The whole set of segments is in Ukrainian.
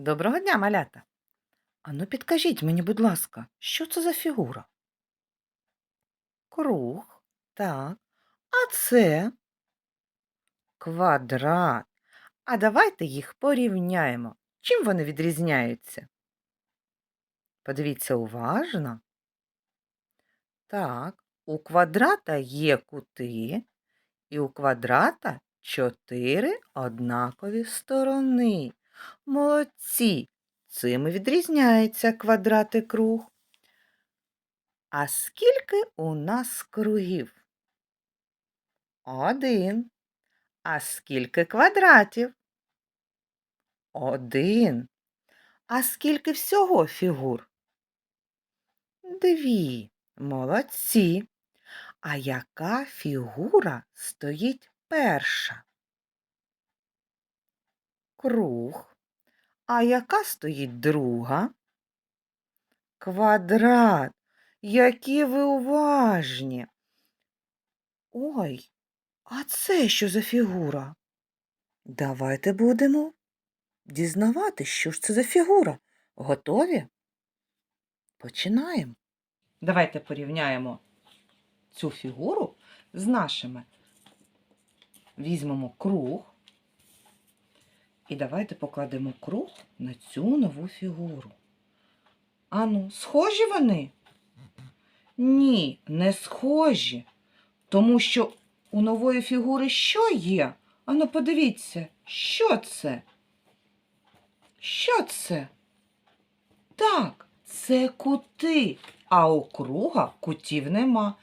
Доброго дня, малята. Ану, підкажіть мені, будь ласка, що це за фігура? Круг, так. А це квадрат. А давайте їх порівняємо. Чим вони відрізняються? Подивіться уважно. Так, у квадрата є кути, і у квадрата чотири однакові сторони. Молодці! Цим і відрізняється квадрат і круг. А скільки у нас кругів? Один. А скільки квадратів? Один. А скільки всього фігур? Дві. Молодці. А яка фігура стоїть перша? Круг. А яка стоїть друга? Квадрат. Які ви уважні. Ой, а це що за фігура? Давайте будемо дізнавати, що ж це за фігура. Готові? Починаємо. Давайте порівняємо цю фігуру з нашими. Візьмемо круг. І давайте покладемо круг на цю нову фігуру. Ану, схожі вони? Ні, не схожі. Тому що у нової фігури що є? Ану, подивіться, що це? Що це? Так, це кути, а у круга кутів нема.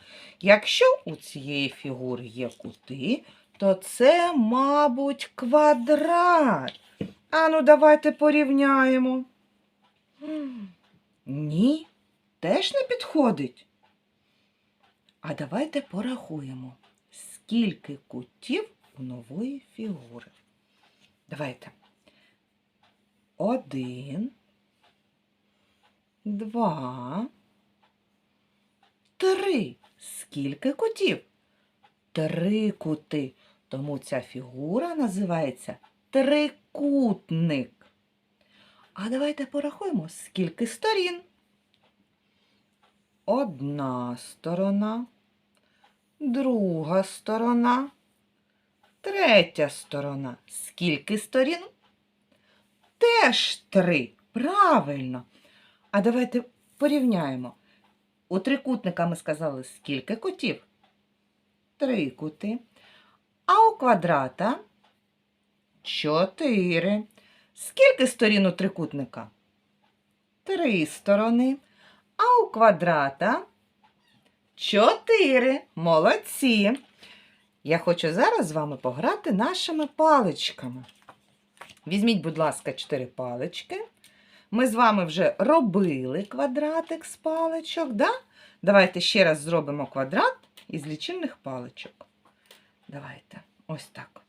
Якщо у цієї фігури є кути, то це, мабуть, квадрат. Ану, давайте порівняємо. Ні, теж не підходить. А давайте порахуємо, скільки кутів у нової фігури. Давайте. Один, два, три. Скільки кутів? Три кути. Тому ця фігура називається трикутник. А давайте порахуємо, скільки сторін. Одна сторона, друга сторона, третя сторона. Скільки сторін? Теж три. Правильно. А давайте порівняємо. У трикутника ми сказали, скільки кутів? Три кути. Квадрата чотири. Скільки сторін у трикутника? Три сторони. А у квадрата чотири. Молодці. Я хочу зараз з вами пограти нашими паличками. Візьміть, будь ласка, чотири палички. Ми з вами вже робили квадратик з паличок, да? Давайте ще раз зробимо квадрат із лічильних паличок. Давайте, ось так.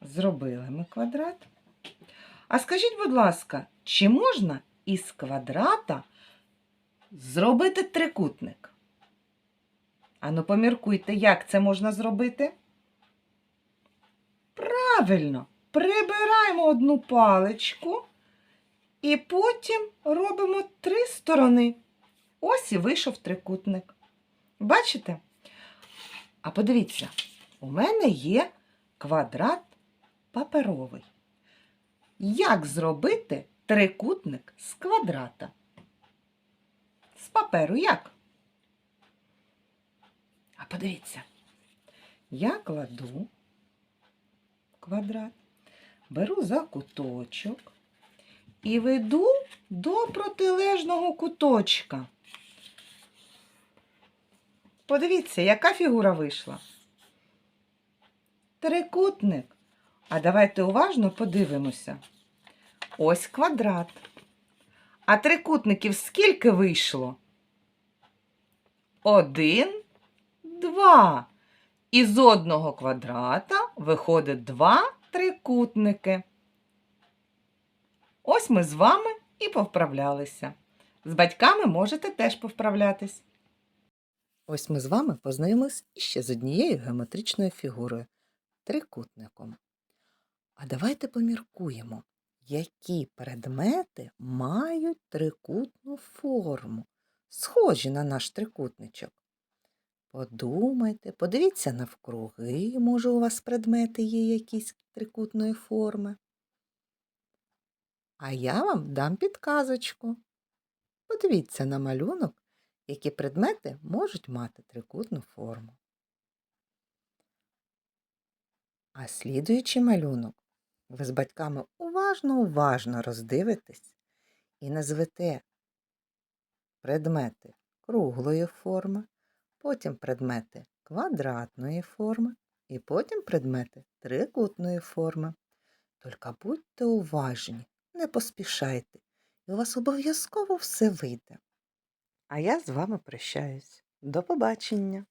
Зробили ми квадрат. А скажіть, будь ласка, чи можна із квадрата зробити трикутник? Ану, поміркуйте, як це можна зробити? Правильно, прибираємо одну паличку і потім робимо три сторони. Ось і вийшов трикутник. Бачите? А подивіться, у мене є квадрат паперовий. Як зробити трикутник з квадрата? З паперу як? А подивіться, я кладу квадрат, беру за куточок і веду до протилежного куточка. Подивіться, яка фігура вийшла. Трикутник. А давайте уважно подивимося. Ось квадрат. А трикутників скільки вийшло? Один, два. Із одного квадрата виходить два трикутники. Ось ми з вами і повправлялися. З батьками можете теж повправлятись. Ось ми з вами познайомились іще з однією геометричною фігурою трикутником. А давайте поміркуємо, які предмети мають трикутну форму, схожі на наш трикутничок. Подумайте, подивіться навкруги, може, у вас предмети є якісь трикутної форми. А я вам дам підказочку. Подивіться на малюнок, які предмети можуть мати трикутну форму. А слідуючий малюнок ви з батьками уважно-уважно роздивитесь і назвете предмети круглої форми, потім предмети квадратної форми і потім предмети трикутної форми. Тільки будьте уважні, не поспішайте, і у вас обов'язково все вийде. А я з вами прощаюсь. До побачення!